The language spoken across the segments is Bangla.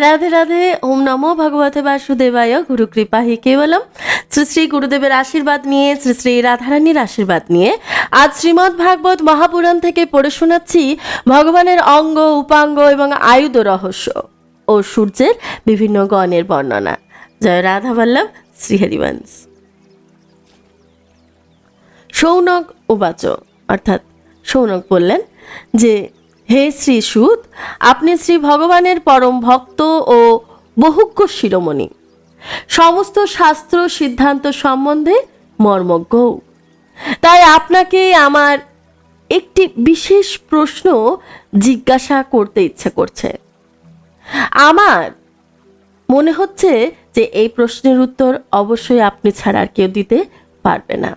রাধে রাধে, ওম নমো ভগবতে বাসুদেবায়, গুরু কৃপা হি কেবলম। শ্রী শ্রী গুরুদেবের আশীর্বাদ নিয়ে, শ্রী শ্রী রাধারানীর আশীর্বাদ নিয়ে আজ শ্রীমদ্ ভাগবত মহাপুরাণ থেকে পড়ে শোনাচ্ছি ভগবানের অঙ্গ, উপাঙ্গ এবং আয়ুধ রহস্য ও সূর্যের বিভিন্ন গণের বর্ণনা। জয় রাধা বল্লভ শ্রীহরিবংশ। সৌনক উবাচ অর্থাৎ সৌনক বললেন যে হে শ্রী সুত, আপনি শ্রী ভগবানের পরম ভক্ত ও বহুজ্ঞ শিরোমণি। সমস্ত শাস্ত্র সিদ্ধান্ত সম্বন্ধে মর্মজ্ঞ। তাই আপনাকে আমার একটি বিশেষ প্রশ্ন জিজ্ঞাসা করতে ইচ্ছে করছে। আমার মনে হচ্ছে যে এই প্রশ্নের উত্তর অবশ্যই আপনি ছাড়া আর কেউ দিতে পারবে না।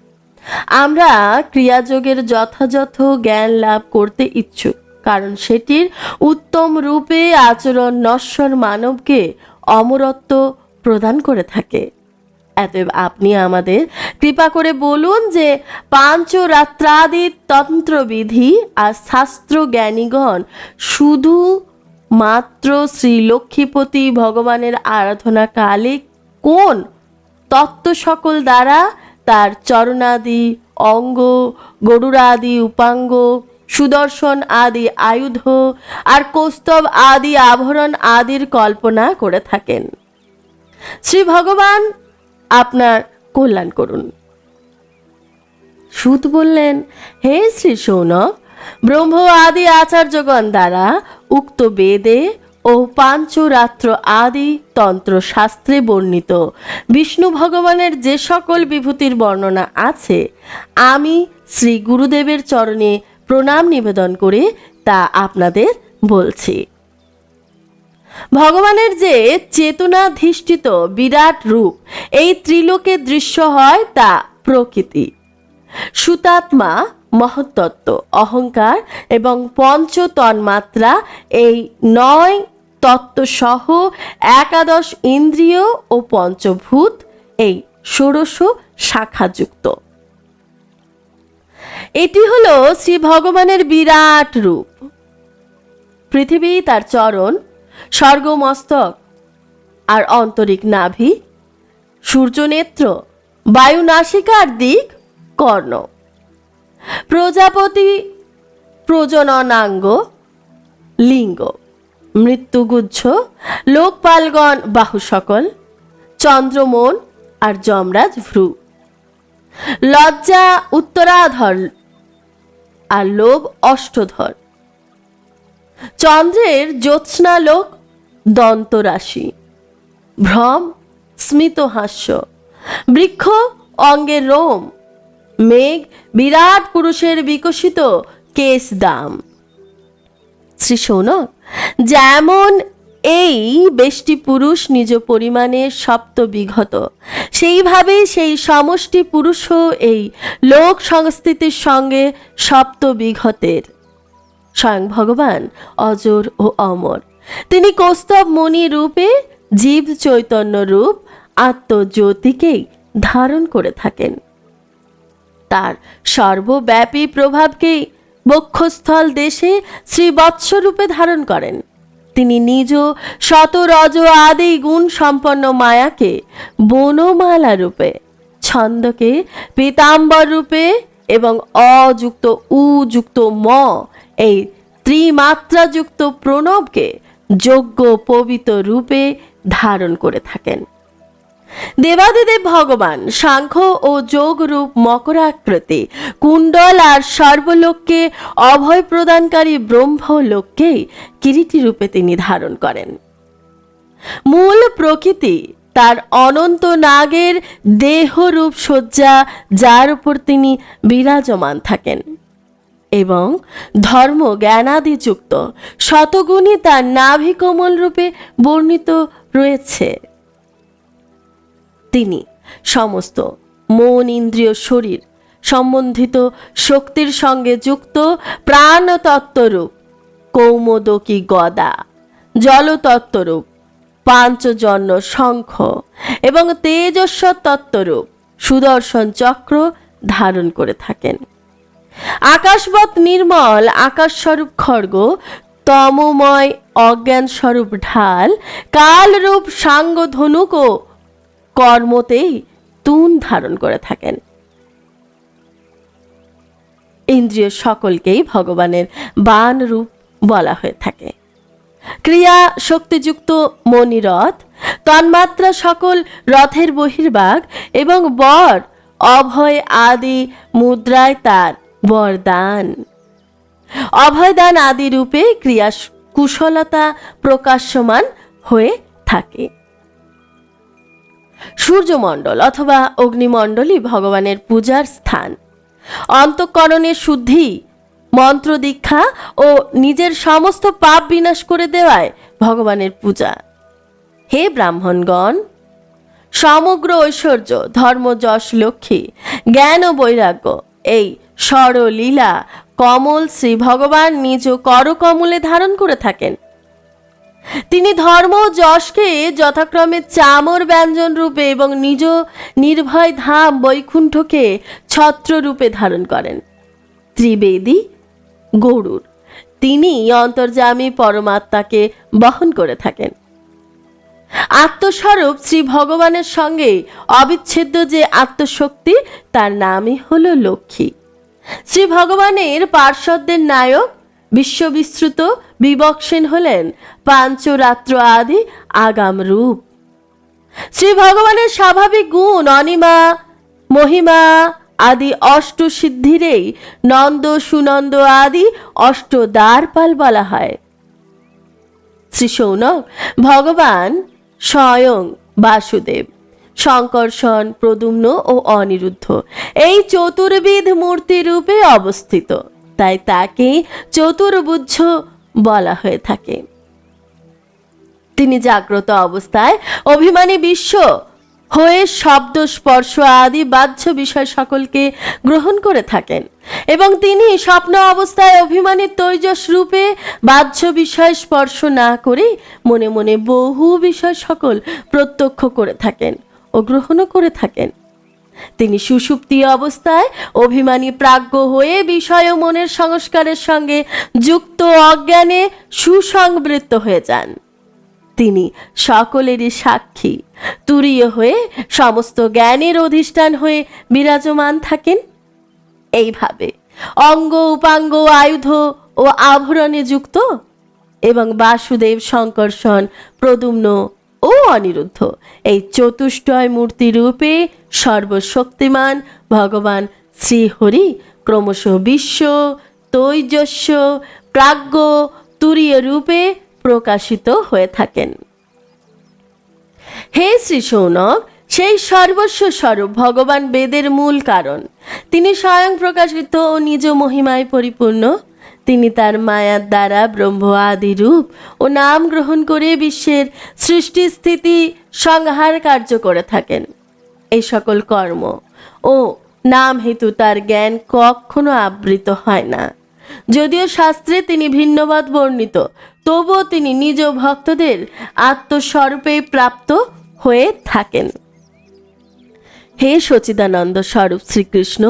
আমরা ক্রিয়াযোগের যথাযথ জ্ঞান লাভ করতে ইচ্ছুক। কারণ সেটির উত্তম রূপে আচরণ নশ্বর মানবকে অমরত্ব প্রদান করে থাকে। এতএব আপনি আমাদের কৃপা করে বলুন যে পাঞ্চরাত্রাদি তন্ত্রবিধি আর শাস্ত্র জ্ঞানীগণ শুধু মাত্র শ্রী লক্ষ্মীপতি ভগবানের আরাধনা কালে কোন তত্ত্ব সকল দ্বারা? তার চরণাদি, অঙ্গ গরুরাদি উপাঙ্গ সুদর্শন আদি আয়ুধ আর কৌস্তব আদি আভরণ আদির কল্পনা করে থাকেন। শ্রী ভগবান আপনার কল্যাণ করুন। সুত বললেন, হে শ্রী সৌনক ব্রহ্ম আদি আচার্যগণ দ্বারা উক্ত বেদে ও পাঞ্চরাত্র আদি তন্ত্র শাস্ত্রে বর্ণিত বিষ্ণু ভগবানের যে সকল বিভূতির বর্ণনা আছে, আমি শ্রী গুরুদেবের চরণে প্রণাম নিবেদন করে তা আপনাদের বলছি। ভগবানের যে চেতনাধিষ্ঠিত বিরাট রূপ, এই ত্রিলোকে দৃশ্য হয় তা প্রকৃতি। সুতাত্মা মহত্তত্ত্ব অহংকার এবং পঞ্চ তন্মাত্রা এই নয় তত্ত্বসহ একাদশ ইন্দ্রিয় ও পঞ্চভূত এই ষোড়শ শাখাযুক্ত। এটি হলো শ্রী ভগবানের বিরাট রূপ। পৃথিবী তার চরণ স্বর্গমস্তক আর আন্তরিক নাভি সূর্যনেত্র বায়ু নাসিকার দিক, কর্ণ। প্রজাপতি প্রজননাঙ্গ, লিঙ্গ। মৃত্যুগুচ্ছ লোকপালগণ বাহু সকল চন্দ্রমোন আর যমরাজ ভ্রু লজ্জা উত্তরাধর আর লোভ অষ্টধর। চন্দ্রের জ্যোৎস্নালোক দন্তরাশি। ভ্রম স্মিত হাস্য। বৃক্ষ অঙ্গের রোম। মেঘ বিরাট পুরুষের বিকশিত কেশ দাম। শ্রী সৌনক যেমন এই বেষ্টি পুরুষ নিজ পরিমাণে সপ্ত বিঘত সেইভাবেই সেই সমষ্টি পুরুষও এই লোক সংস্কৃতির সঙ্গে সপ্ত বিঘতের স্বয়ং ভগবান অজর ও অমর। তিনি কৌস্তব মণি রূপে জীব চৈতন্য রূপ আত্মজ্যোতিকেই ধারণ করে থাকেন। তার সর্বব্যাপী প্রভাবকেই বক্ষস্থল দেশে শ্রীবৎসরূপে ধারণ করেন। তিনি নিজ শতরজ আদি গুণ সম্পন্ন মায়াকে বনমালা রূপে, ছন্দকে পীতাম্বর রূপে এবং অযুক্ত উযুক্ত ম, এই ত্রিমাত্রাযুক্ত প্রণবকে যোগ্য পবিত্র রূপে ধারণ করে থাকেন। দেবাদিদেব ভগবান সাংখ্য ও যোগ রূপ মকরাকৃতি, কুণ্ডল আর সর্বলোককে অভয় প্রদানকারী ব্রহ্মলোককে কিরীটি রূপে তিনি ধারণ করেন। মূল প্রকৃতি তার অনন্ত নাগের দেহরূপ শয্যা, যার উপর তিনি বিরাজমান থাকেন এবং ধর্ম জ্ঞানাদিযুক্ত শতগুণী তার নাভিকমল রূপে বর্ণিত রয়েছে। তিনি। সমস্ত মন, ইন্দ্রিয়, শরীর সম্বন্ধিত শক্তির সঙ্গে যুক্ত প্রাণতত্ত্বরূপ কৌমোদকী গদা, জলতত্ত্বরূপ পাঞ্চজন্য শঙ্খ এবং তেজস্ব তত্ত্বরূপ সুদর্শন চক্র ধারণ করে থাকেন। আকাশবৎ নির্মল, আকাশস্বরূপ খড়গ, তমময় অজ্ঞান স্বরূপ ঢাল, কালরূপ সাঙ্গ ধনুক ও কর্মতেই তুন ধারণ করে থাকেন। ইন্দ্রিয় সকলকেই ভগবানের বান রূপ বলা হয়ে থাকে। ক্রিয়া শক্তিযুক্ত মণিরথ, তন্মাত্রা সকল রথের বহির্ভাগ এবং বর, অভয় আদি মুদ্রায় তার বরদান। অভয়দান আদি রূপে ক্রিয়া কুশলতা প্রকাশ্যমান হয়ে থাকে। সূর্যমণ্ডল অথবা অগ্নিমণ্ডলই ভগবানের পূজার স্থান। অন্তঃকরণের শুদ্ধি মন্ত্র দীক্ষা ও নিজের সমস্ত পাপ বিনাশ করে দেওয়ায় ভগবানের পূজা। হে ব্রাহ্মণগণ, সমগ্র ঐশ্বর্য, ধর্ম, যশ, লক্ষ্মী, জ্ঞান ও বৈরাগ্য, এই সরলীলা কমল শ্রী ভগবান নিজ করকমলে ধারণ করে থাকেন। তিনি ধর্ম যশকে যথাক্রমে চামর ব্যঞ্জন রূপে এবং নিজ নির্ভয় ধাম বৈকুণ্ঠকে ছত্র রূপে ধারণ করেন। ত্রিবেদী গরুর তিনি অন্তর্যামী পরমাত্মাকে বহন করে থাকেন। আত্মস্বরূপ শ্রী ভগবানের সঙ্গে অবিচ্ছেদ্য যে আত্মশক্তি, তার নামই হলো লক্ষ্মী। শ্রী ভগবানের পার্শ্বদের নায়ক, বিশ্ববিশ্রুত বিবক্ষেন হলেন পাঞ্চরাত্র আদি আগাম রূপ। শ্রী ভগবানের স্বাভাবিক গুণ, অনিমা, মহিমা আদি অষ্ট সিদ্ধিরেই নন্দ সুনন্দ আদি অষ্ট দ্বারপাল বলা হয়। শ্রী সৌনক, ভগবান স্বয়ং বাসুদেব শঙ্কর্ষণ প্রদুম্ন ও অনিরুদ্ধ, এই চতুর্বিধ মূর্তি রূপে অবস্থিত। তাই তাকে চতুর্বুদ্ধ বলা হয়ে থাকে। তিনি জাগ্রত অবস্থায় অভিমানী বিশ্ব হয়ে শব্দ, স্পর্শ আদি বাহ্য বিষয় সকলকে গ্রহণ করে থাকেন এবং তিনি স্বপ্ন অবস্থায় অভিমানী তৈজস রূপে বাহ্য বিষয় স্পর্শ না করে মনে মনে বহু বিষয় সকল প্রত্যক্ষ করে থাকেন ও গ্রহণও করে থাকেন। তিনি সুষুপ্তি অবস্থায় অভিমানী প্রাজ্ঞ হয়ে বিষয় মনের সংস্কারের সঙ্গে যুক্ত অজ্ঞানে সুসংবৃত্ত হয়ে যান। তিনি সকলেরই সাক্ষী। তুরীয় হয়ে সমস্ত জ্ঞানের অধিষ্ঠান হয়ে বিরাজমান থাকেন। এইভাবে অঙ্গ, উপাঙ্গ, আয়ুধ ও আভরণে যুক্ত এবং বাসুদেব শঙ্কর্ষণ প্রদুম্ন ও অনিরুদ্ধ, এই চতুষ্টয় মূর্তি রূপে সর্বশক্তিমান ভগবান শ্রীহরি ক্রমশ বিশ্ব তৈজস্য প্রাজ্ঞ তুরীয় রূপে প্রকাশিত হয়ে থাকেন। হে শ্রী সৌনক, সেই সর্বস্ব স্বরূপ ভগবান বেদের মূল কারণ। তিনি স্বয়ং প্রকাশিত ও নিজ মহিমায় পরিপূর্ণ। তিনি তার মায়ার দ্বারা ব্রহ্ম আদি রূপ ও নাম গ্রহণ করে বিশ্বের সৃষ্টি স্থিতি সংহার কার্য করে থাকেন। এই সকল কর্ম ও নাম হেতু তার জ্ঞান কখনো আবৃত হয় না। যদিও শাস্ত্রে তিনি ভিন্নবাদ বর্ণিত, তবুও তিনি নিজ ভক্তদের আত্মস্বরূপে প্রাপ্ত হয়ে থাকেন। হে সচিদানন্দ স্বরূপ শ্রীকৃষ্ণ,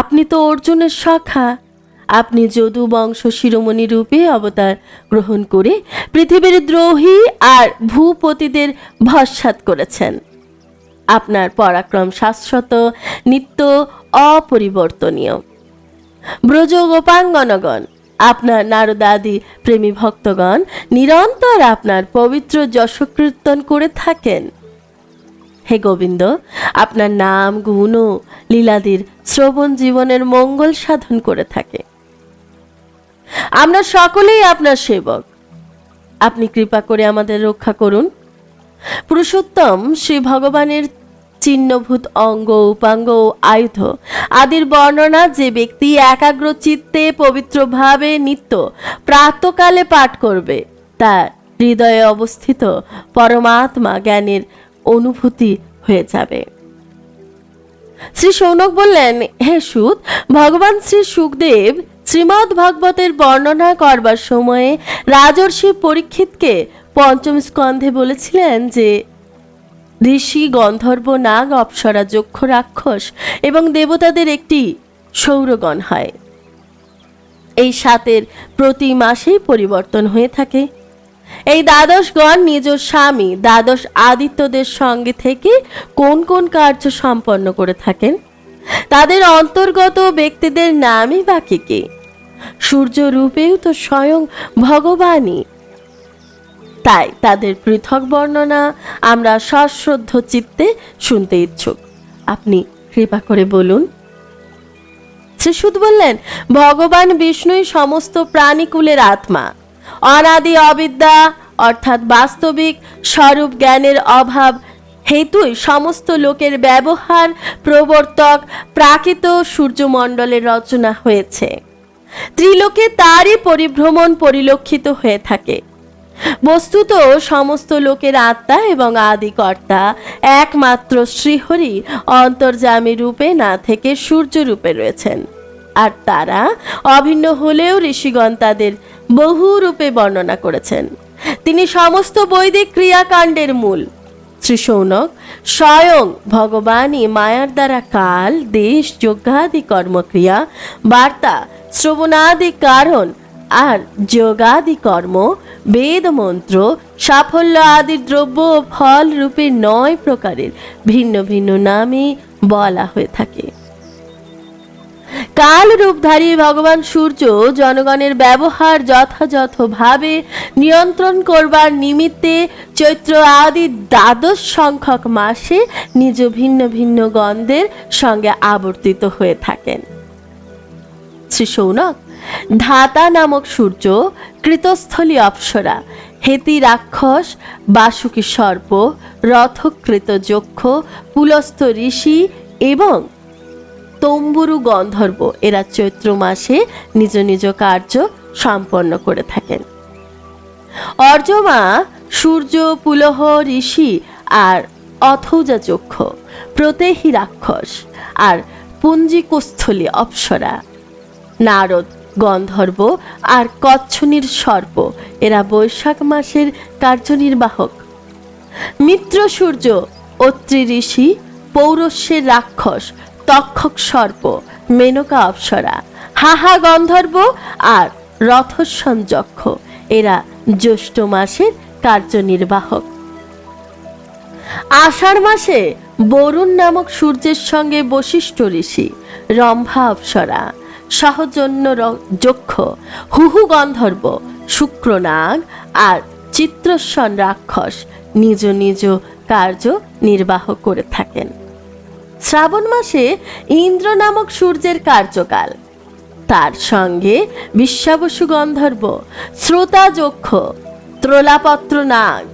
আপনি তো অর্জুনের সখা। আপনি যদু বংশ শিরোমণি রূপে অবতার গ্রহণ করে পৃথিবীর দ্রোহী আর ভূপতিদের ভস্মাত করেছেন। আপনার পরাক্রম শাশ্বত, নিত্য অপরিবর্তনীয়। ব্রজ গোপাঙ্গনগণ, আপনার নারদাদি প্রেমী ভক্তগণ, নিরন্তর আপনার পবিত্র যশকীর্তন করে থাকেন। হে গোবিন্দ, আপনার নাম, গুণ লীলাদির শ্রবণ জীবনের মঙ্গল সাধন করে থাকে। আমরা সকলেই আপনার সেবক। আপনি কৃপা করে আমাদের রক্ষা করুন। পুরুষোত্তম, শ্রী ভগবানের চিহ্নভূত অঙ্গ, উপাঙ্গ ও আয়ুধ আদির বর্ণনা যে ব্যক্তি একাগ্র চিত্তে পবিত্রভাবে নিত্য প্রাতকালে পাঠ করবে, তার হৃদয়ে অবস্থিত পরমাত্মা জ্ঞানের অনুভূতি হয়ে যাবে। শ্রী সৌনক বললেন, হে সুদ ভগবান শ্রী সুখদেব শ্রীমদ্ ভাগবতের বর্ণনা করবার সময়ে রাজর্ষি পরীক্ষিতকে পঞ্চম স্কন্ধে বলেছিলেন যে, ঋষি গন্ধর্ব নাগ অপ্সরা যক্ষ রাক্ষস এবং দেবতাদের একটি সৌরগণ হয়। এই সাতের প্রতি মাসেই পরিবর্তন হয়ে থাকে। এই দ্বাদশগণ নিজ স্বামী দ্বাদশ আদিত্যদের সঙ্গে থেকে কোন কোন কার্য সম্পন্ন করে থাকেন? তাদের অন্তর্গত ব্যক্তিদের নামই বা কি কি? সূর্য রূপেও তো স্বয়ং ভগবানই। তাই তাদের পৃথক বর্ণনা আমরা সশ্রদ্ধ চিত্তে শুনতে ইচ্ছুক। আপনি কৃপা করে বলুন। শ্রীশুদ বললেন, ভগবান বিষ্ণুই সমস্ত প্রাণীকুলের আত্মা। অনাদি অবিদ্যা, অর্থাৎ বাস্তবিক স্বরূপ জ্ঞানের অভাব হেতুই সমস্ত লোকের ব্যবহার, প্রবর্তক, প্রাকৃত সূর্যমণ্ডলের রচনা হয়েছে। ত্রিলোকে তারই পরিভ্রমণ পরিলক্ষিত হয়ে থাকে। বস্তুত সমস্ত লোকের আত্মা এবং আদিকর্তা একমাত্র শ্রীহরি অন্তর্জামী রূপে না থেকে সূর্য রূপে রয়েছেন। আর তারা অভিন্ন হলেও ঋষিগণ তাদের বহু রূপে বর্ণনা করেছেন। তিনি সমস্ত বৈদিক ক্রিয়াকাণ্ডের মূল। শ্রী সৌনক স্বয়ং ভগবানই মায়ার দ্বারা কাল, দেশ, যজ্ঞাদি কর্মক্রিয়া, বার্তা শ্রবণাদি কারণ আর যোগাদি কর্ম, বেদ মন্ত্র, সাফল্য আদি দ্রব্য ও ফল রূপে নয় প্রকারের ভিন্ন ভিন্ন নামে বলা হয়ে থাকে। কাল রূপধারী ভগবান সূর্য জনগণের ব্যবহার যথাযথভাবে নিয়ন্ত্রণ করবার নিমিত্তে চৈত্র আদি দ্বাদশ সংখ্যক মাসে নিজ ভিন্ন ভিন্ন গন্ধের সঙ্গে আবর্তিত হয়ে থাকেন। শ্রী সৌনক, ধাতা নামক সূর্য, কৃতস্থলী অপ্সরা, হেতি রাক্ষস, বাসুকী সর্প, রথকৃত যক্ষ পুলস্থ ঋষি এবং তম্বুরু গন্ধর্ব এরা চৈত্র মাসে নিজ নিজ কার্য সম্পন্ন করে থাকেন। অর্জমা সূর্য, পুলহ, ঋষি আর অথৌজা চক্ষ প্রতেহী রাক্ষস আর পুঞ্জিকস্থলী অপ্সরা নারদ, গন্ধর্ব আর কচ্ছনির সর্প। এরা বৈশাখ মাসের কার্যনির্বাহক। মিত্র সূর্য, অত্রি ঋষি, পৌরস্যের রাক্ষস, তক্ষক সর্প, মেনকা অপ্সরা, হাহা গন্ধর্ব আর রথস্বন যক্ষ। এরা জ্যৈষ্ঠ মাসের কার্যনির্বাহক। আষাঢ় মাসে বরুণ নামক সূর্যের সঙ্গে বশিষ্ঠ ঋষি, রম্ভা অপ্সরা। সহজন্য যক্ষ হুহু গন্ধর্ব, শুক্রনাগ আর চিত্রস্বন রাক্ষস নিজ নিজ কার্য নির্বাহ করে থাকেন। শ্রাবণ মাসে ইন্দ্র নামক সূর্যের কার্যকাল। তার সঙ্গে বিশ্বাবসু গন্ধর্ব শ্রোতা যক্ষ ত্রলাপত্র নাগ,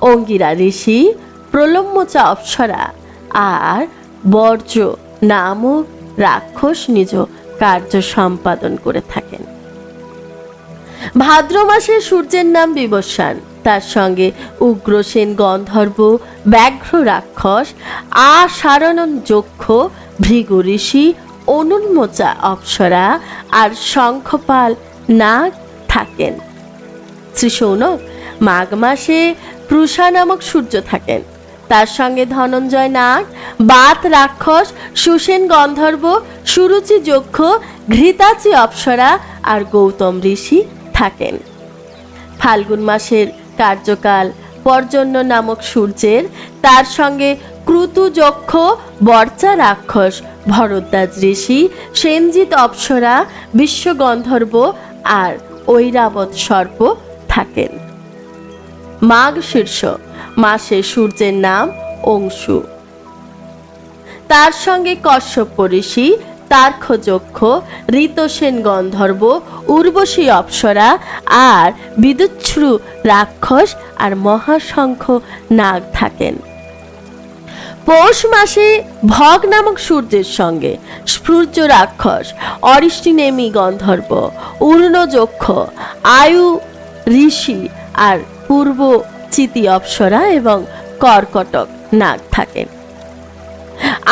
অঙ্গিরা ঋষি, প্রলম্বচা অপ্সরা আর বর্জ্য নামক রাক্ষস নিজ কার্য সম্পাদন করে থাকেন। ভাদ্র মাসে সূর্যের নাম বিবস্বান তার সঙ্গে উগ্রসেন গন্ধর্ব, ব্যাঘ্র রাক্ষস আসারণন যক্ষ, ভৃগু ঋষি, অনুন্মোচা অপ্সরা আর শঙ্খপাল নাগ থাকেন। শ্রী সৌনক, মাঘ মাসে পৃষা নামক সূর্য থাকেন। তার সঙ্গে ধনঞ্জয় নাগ, বাত রাক্ষস সুসেন গন্ধর্ব, সুরুচি যক্ষ, ঘৃতাচি অপ্সরা আর গৌতম ঋষি থাকেন। ফাল্গুন মাসের কার্যকাল পর্জন্য নামক সূর্যের, তার সঙ্গে ক্রুতু যক্ষ, বর্চা রাক্ষস, ভরদ্বাজ ঋষি, সেনজিৎ অপ্সরা, বিশ্বগন্ধর্ব আর ঐরাবত সর্প থাকেন। মাঘ শীর্ষ। মাসে সূর্যের নাম অংশু। তার সঙ্গে কশ্যপ ঋষি তার্ক্ষযক্ষ ঋতসেন গন্ধর্ব, উর্বশী অপ্সরা আর বিদুচ্ছ্রু রাক্ষস আর মহাশঙ্খ নাগ থাকেন। পৌষ মাসে ভগ নামক সূর্যের সঙ্গে স্ফূর্য রাক্ষস অরিষ্টিনেমি গন্ধর্ব উর্ণযক্ষ আয়ু ঋষি আর পূর্ব চিতি অপ্সরা এবং কর্কটক নাগ থাকেন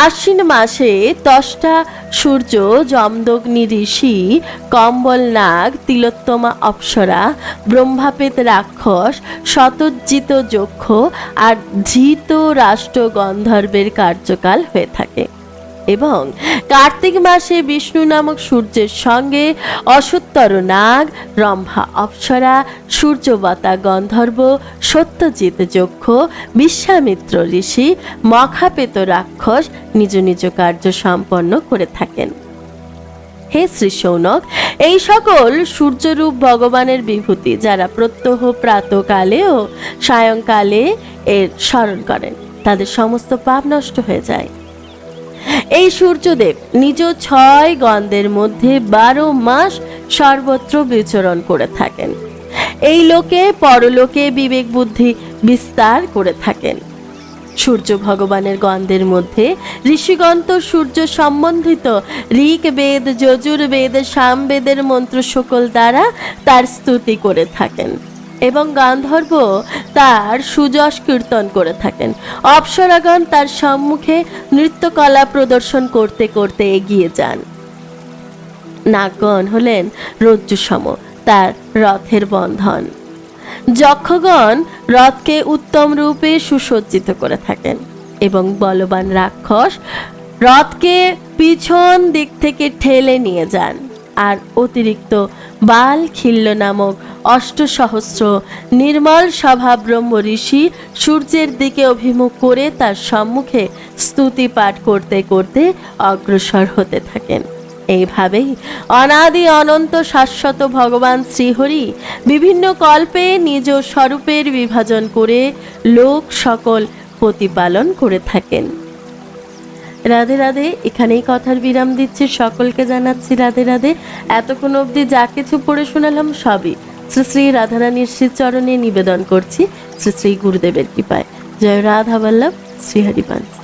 আশ্বিন মাসে তষ্টা সূর্য জমদগ্নি ঋষি, কম্বল নাগ, তিলোত্তমা অপ্সরা, ব্রহ্মাপেত রাক্ষস, শতজ্জিত যক্ষ আর ধৃত রাষ্ট্র গন্ধর্বের কার্যকাল হয়ে থাকে। এবং কার্তিক মাসে বিষ্ণু নামক সূর্যের সঙ্গে অসত্তর নাগ, রম্ভা অপ্সরা, সূর্যবতা গন্ধর্ব, সত্যজিৎ যক্ষ, বিশ্বামিত্র ঋষি, মখাপেত রাক্ষস নিজ নিজ কার্য সম্পন্ন করে থাকেন। হে শ্রী সৌনক, এই সকল সূর্যরূপ ভগবানের বিভূতি যারা প্রত্যহ প্রাতকালে ও সায়ংকালে এর স্মরণ করেন, তাদের সমস্ত পাপ নষ্ট হয়ে যায়। এই সূর্যদেব নিজ ছয় গন্ধের মধ্যে বারো মাস সর্বত্র বিচরণ করে থাকেন। এই লোকে, পরলোকে বিবেক বুদ্ধি বিস্তার করে থাকেন। সূর্য ভগবানের গন্ধের মধ্যে ঋষিগন্ত সূর্য সম্বন্ধিত ঋক বেদ, যজুর্বেদ, সামবেদের মন্ত্র সকল দ্বারা তার স্তুতি করে থাকেন। এবং গান্ধর্ব তার সুযশ কীর্তন করে থাকেন। অপ্সরাগণ তার সম্মুখে নৃত্যকলা প্রদর্শন করতে করতে এগিয়ে যান। নাগগণ হলেন রজ্জুসম, তার রথের বন্ধন। যক্ষগণ রথকে উত্তম রূপে সুসজ্জিত করে থাকেন এবং বলবান রাক্ষস রথকে পিছন দিক থেকে ঠেলে নিয়ে যান। আর অতিরিক্ত বাল খিল্ল নামক অষ্টসহস্র। নির্মল স্বভাব ব্রহ্ম ঋষি সূর্যের দিকে অভিমুখ করে তার সম্মুখে স্তুতি পাঠ করতে করতে অগ্রসর হতে থাকেন। এইভাবেই অনাদি অনন্ত শাশ্বত ভগবান শ্রীহরি বিভিন্ন কল্পে নিজ স্বরূপের বিভাজন করে লোক সকল প্রতিপালন করে থাকেন। রাধে রাধে, এখানেই কথার বিরাম দিচ্ছি সকলকে জানাচ্ছি রাধে রাধে। এতক্ষণ অবধি যা কিছু পড়ে শোনালাম সবই শ্রী শ্রী রাধারানীর শ্রীচরণে নিবেদন করছি শ্রী শ্রী গুরুদেবের কৃপায়। জয় রাধা বল্লভ শ্রীহরিপাঞ্চ